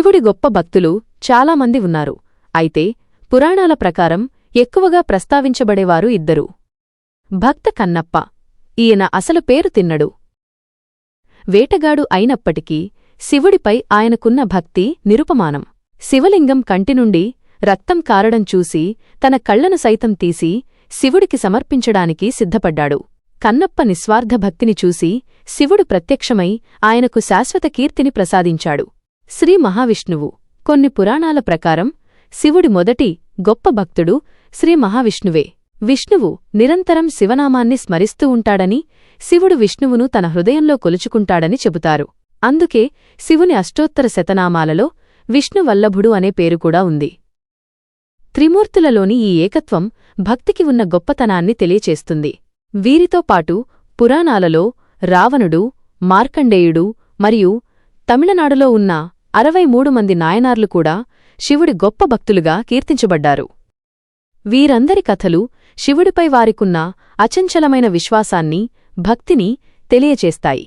శివుడి గొప్ప భక్తులు చాలామంది ఉన్నారు. అయితే పురాణాల ప్రకారం ఎక్కువగా ప్రస్తావించబడేవారు ఇద్దరు. భక్త కన్నప్ప. ఈయన అసలు పేరు తిన్నడు. వేటగాడు అయినప్పటికీ శివుడిపై ఆయనకున్న భక్తి నిరుపమానం. శివలింగం కంటినుండి రక్తం కారడం చూసి తన కళ్ళను సైతం తీసి శివుడికి సమర్పించడానికి సిద్ధపడ్డాడు. కన్నప్ప నిస్వార్థ భక్తిని చూసి శివుడు ప్రత్యక్షమై ఆయనకు శాశ్వత కీర్తిని ప్రసాదించాడు. శ్రీ మహావిష్ణువు. కొన్ని పురాణాల ప్రకారం శివుడి మొదటి గొప్ప భక్తుడు శ్రీ మహావిష్ణువే. విష్ణువు నిరంతరం శివనామాన్ని స్మరిస్తూ ఉంటాడని శివుడు విష్ణువును తన హృదయంలో కొలుచుకుంటాడని చెబుతారు. అందుకే శివుని అష్టోత్తర శతనామాలలో విష్ణువల్లభుడు అనే పేరు కూడా ఉంది. త్రిమూర్తులలోని ఈ ఏకత్వం భక్తికి ఉన్న గొప్పతనాన్ని తెలియచేస్తుంది. వీరితో పాటు పురాణాలలో రావణుడు మార్కండేయుడు మరియు తమిళనాడులో ఉన్న అరవై మూడు మంది నాయనార్లు కూడా శివుడి గొప్ప భక్తులుగా కీర్తించబడ్డారు. వీరందరి కథలు శివుడిపై వారికున్న అచంచలమైన విశ్వాసాన్ని భక్తిని తెలియచేస్తాయి.